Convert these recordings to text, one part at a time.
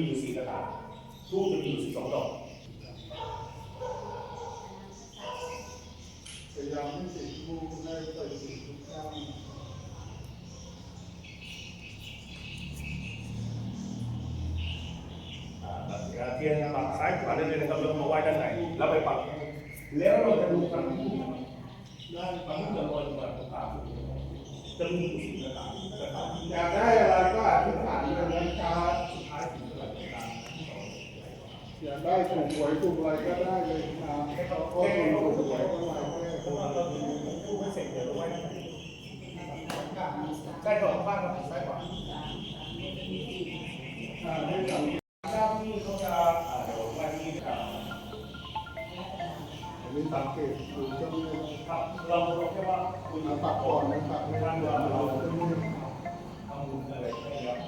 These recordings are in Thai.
มีอยู่สี่กระถางทูบจะมีอยู่สิบสองดอกพยายามให้ติดทูบให้ไปติดทุกครั้งอ่าเทียนปักซ้ายขวาได้เลยนะครับแล้วมาไหว้ด้านไหนแล้วไปปักแล้วเราจะดูกันด้านฝั่งนู้นจะลอยลงมาตรงกลาจะมีอยู่สี่กระถางกระถาง อยากได้อะไรก็อธิษฐานเลยนะครับ สุดท้ายถึงกระถางกลาง อยากได้ ถูกหวยถูกอะไรก็ได้เลยครับก็ถูกหวยก็อะไรก็ได้เพราะว่าเราดูทูบไม่เสร็จเดี๋ยวไว้ด้านไหนใช่ดอกบ้านเราซ้ายขวาอ่าให้ทำเจ้าที่เขาจะเดี๋ยววันนี้ครับอันนี้สังเกตดูเจ้าแม่ครับเราเราแค่ว่าคุณมาปักก่อนนะครับไม่ทำเราเราทำบุญอะไรนะครับ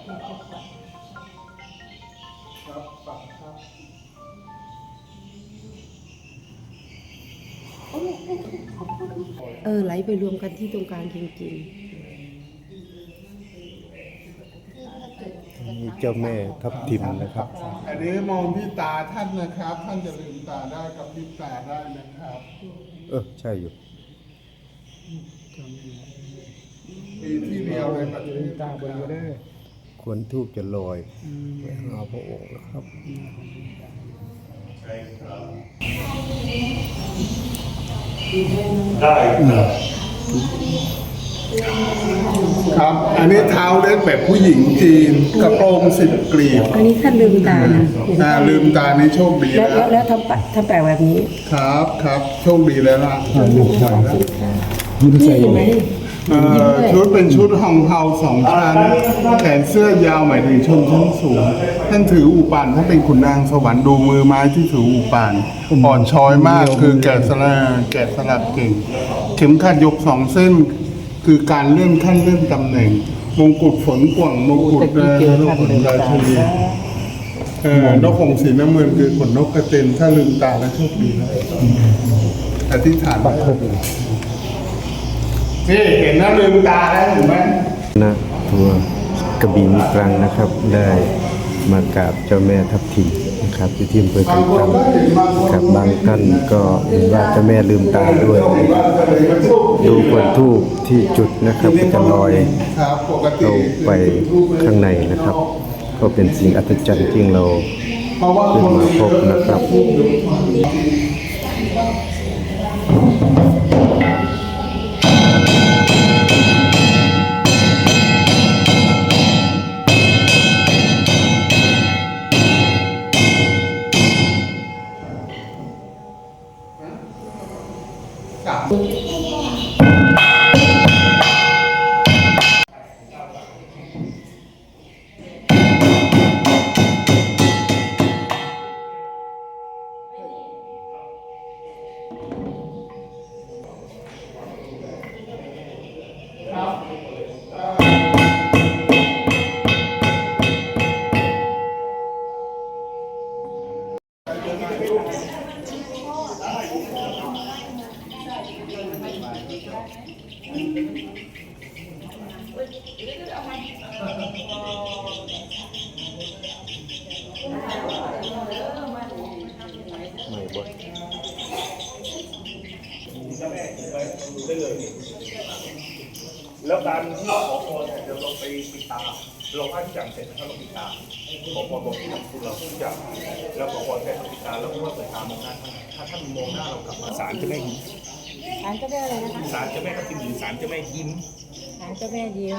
ครับปักครับ เออไหลไปรวมกันที่ตรงกลางจริงนี่เจ้าแม่ทับทิมนะครับ อันนี้มองที่ตาท่านนะครับ ท่านจะลืมตาได้กับพริบตาได้นะครับ เออใช่อยู่ปีที่เดียวในประเทศตาบนก็ได้ ควรทูบจะลอยไปหาพระองค์นะครับใช่ครับได้ครับครับ อันนี้เท้าเล็กแบบผู้หญิงจีนกระโปรงสิบกลีบๆอันนี้ท่านลืมตานะอ่าลืมตานี่โชคดีแล้วแล้แล้ววแล้วทำปะทำแปลกแบบนี้ ครับครับโชคดีแล้วล่ะลืมตาแล้วนี่ เห็นไหมเอ่อชุดเป็นชุดฮองเฮาสองชั้นแขนเสื้อยาวหมายถึงชนชั้นสูง ท่านถืออุปานท่านเป็นขุนนางสวรรค์ดูมือไม้ที่ถืออุปานอ่อนช้อยมากคือแกะสลักแกะสลักเก่ง เข็มขัดยกสองเส้น คือการเลื่อนขั้นเลื่อนตำแหน่ง มงกุฎฝนกว่างมงกุฎเอ่อนกขนราชินีเอ่อนกของสีน้ำเงินคือขนนกกระเต็นถ้าลืมตาแล้วโชคดีนะอธิษฐานไว้ นี่เห็นนะลืมตาแล้วเห็นไหมณทัวร์กระบี่มีตรังนะครับ ได้มากราบเจ้าแม่ทับทิมนะครับที่ที่อำเภอกันตังครับบางท่านก็เห็นว่าเจ้าแม่ลืมตาด้วย ดูควรทูบที่จุดนะครับก็จะลอยครับปกติเข้าไปข้างในนะครับ ก็เป็นสิ่งอัศจรรย์ที่เราเพราะว่าขึ้นมาพบนะครับ กับ ไม่บดแม่ไปดูได้เลยแล้วการที่ขอพรเนี่ยเดี๋ยวเราไปปิดตาเราไหว้ทุกอย่างเสร็จนะครับเราปิดตาขอพรบอกที่ทำคุณเราทุกอย่างแล้วขอพรเสร็จเราปิดตาแล้วก็ว่าเปิดตามองหน้าท่านถ้าท่านมองหน้าเรากลับมาศาลจะไม่ ศาลเจ้าแม่อะไรนะคะศาลจะไม่ทับทิมหรือศาลจะไม่ยิ้ม ศาลเจ้าแม่ยิ้ม